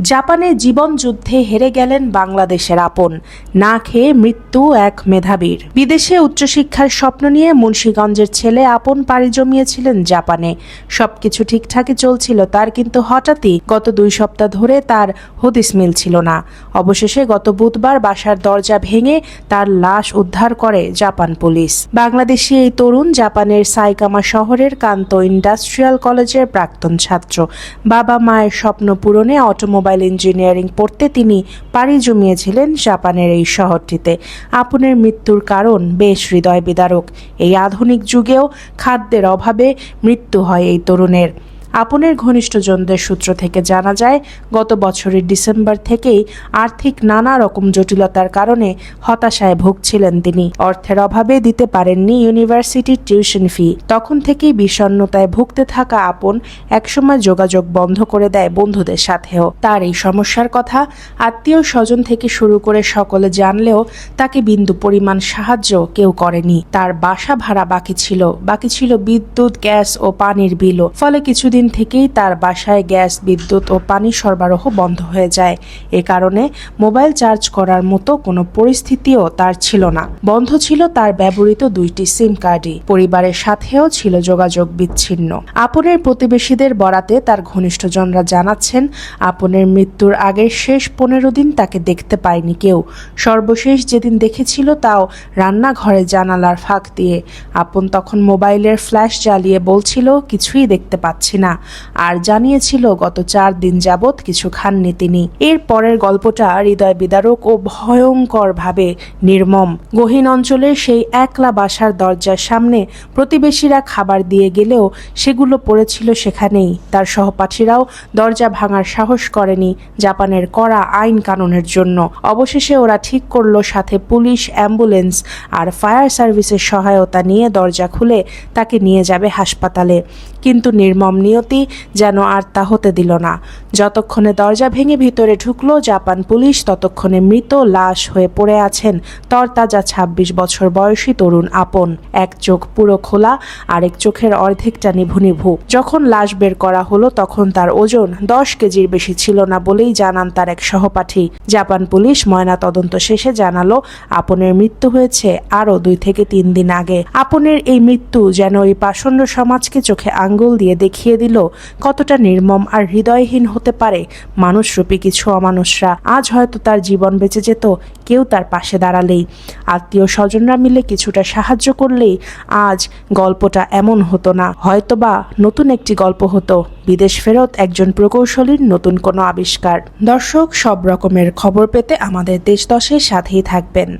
জাপানে জীবন যুদ্ধে হেরে গেলেন বাংলাদেশের আপন। না খেয়ে মৃত্যু এক মেধাবীর। বিদেশে উচ্চশিক্ষার স্বপ্ন নিয়ে মুন্সীগঞ্জের ছেলে আপন পাড়ি জমিয়েছিলেন জাপানে। সবকিছু ঠিকঠাকই চলছিল, তার কিন্তু হঠাৎই গত দুই সপ্তাহ ধরে তার হদিস মিলছিল না। অবশেষে গত বুধবার বাসার দরজা ভেঙে তার লাশ উদ্ধার করে জাপান পুলিশ। বাংলাদেশি এই তরুণ জাপানের সাইকামা শহরের কান্ত ইন্ডাস্ট্রিয়াল কলেজের প্রাক্তন ছাত্র। বাবা মায়ের স্বপ্ন পূরণে অটোমোবাইল ইঞ্জিনিয়ারিং পড়তে তিনি পাড়ি জমিয়েছিলেন জাপানের এই শহরটিতে। আপনের মৃত্যুর কারণ বেশ হৃদয় বিদারক এই আধুনিক যুগেও খাদ্যের অভাবে মৃত্যু হয় এই তরুণের। আপনের ঘনিষ্ঠজনদের সূত্র থেকে জানা যায়, গত বছরের ডিসেম্বর থেকেই আর্থিক নানা রকম জটিলতার কারণে হতাশায় ভুগছিলেন তিনি। অর্থের অভাবে দিতে পারেননি ইউনিভার্সিটির টিউশন ফি। তখন থেকেই বিষণ্ণতায় ভুগতে থাকা আপন একসময় যোগাযোগ বন্ধ করে দেয় বন্ধুদের সাথেও। তার এই সমস্যার কথা আত্মীয় স্বজন থেকে শুরু করে সকলে জানলেও তাকে বিন্দু পরিমাণ সাহায্য কেউ করেনি। তার বাসা ভাড়া বাকি ছিল। বাকি ছিল বিদ্যুৎ, গ্যাস ও পানির বিলও। ফলে কিছুদিন থেকেই তার বাসায় গ্যাস, বিদ্যুৎ ও পানি সরবরাহ বন্ধ হয়ে যায়। এ কারণে মোবাইল চার্জ করার মতো কোনো পরিস্থিতিও তার ছিল না। বন্ধ ছিল তার ব্যবহৃত দুইটি সিম কার্ডই। পরিবারের সাথেও ছিল যোগাযোগ বিচ্ছিন্ন। আপনের প্রতিবেশীদের বরাতে তার ঘনিষ্ঠজনরা জানাচ্ছেন, আপনের মৃত্যুর আগের শেষ পনেরো দিন তাকে দেখতে পায়নি কেউ। সর্বশেষ যেদিন দেখেছিল তাও রান্নাঘরে জানালার ফাঁক দিয়ে। আপন তখন মোবাইলের ফ্ল্যাশ জ্বালিয়ে বলছিল, কিছুই দেখতে পাচ্ছি না। আর জানিয়েছিল, গত চার দিন যাবৎ কিছু খাননি তিনি। এর পরের গল্পটা হৃদয় বিদারক ও ভয়ঙ্কর ভাবে নির্মম। গহীন অঞ্চলের সেই একলা বাসার দরজার সামনে প্রতিবেশীরা খাবার দিয়ে গেলেও সেগুলো পড়েছিল সেখানেই। তার সহপাঠীরাও দরজা ভাঙার সাহস করেনি জাপানের কড়া আইন কানুনের জন্য। অবশেষে ওরা ঠিক করল, সাথে পুলিশ, অ্যাম্বুলেন্স আর ফায়ার সার্ভিসের সহায়তা নিয়ে দরজা খুলে তাকে নিয়ে যাবে হাসপাতালে। কিন্তু নির্মম নিয়তি যেন আর তা হতে দিল না। যতক্ষণে দরজা ভেঙে ভিতরে ঢুকলো, জাপান পুলিশ ততক্ষণে মৃত, লাশ হয়ে পড়ে আছেন তরতাজা ২৬ বছর বয়সী তরুণ আপন। এক চোখ পুরো খোলা, আরেক চোখের অর্ধেকটা নিভু নিভু। যখন লাশ বের করা হলো, তখন তার ওজন দশ কেজির বেশি ছিল না বলেই জানান তার এক সহপাঠী। জাপান পুলিশ ময়না তদন্ত শেষে জানালো, আপনের মৃত্যু হয়েছে আরও দুই থেকে তিন দিন আগে। আপনের এই মৃত্যু যেন এই পাষণ্ড সমাজকে চোখে আঙ্গুল দিয়ে দেখিয়ে দিল, কতটা নির্মম আর হৃদয়হীন হতে পারে। মানুষরূপী কিছু অমানুষরা আজ হয়তো তার জীবন বেঁচে যেত, কেউ তার পাশে দাঁড়ালেই। আত্মীয় স্বজনরা মিলে কিছুটা সাহায্য করলেই আজ গল্পটা এমন হতো না। হয়তোবা নতুন একটি গল্প হতো, বিদেশ ফেরত একজন প্রকৌশলীর নতুন কোনো আবিষ্কার। দর্শক, সব রকমের খবর পেতে আমাদের দেশ দশের সাথেই থাকবেন।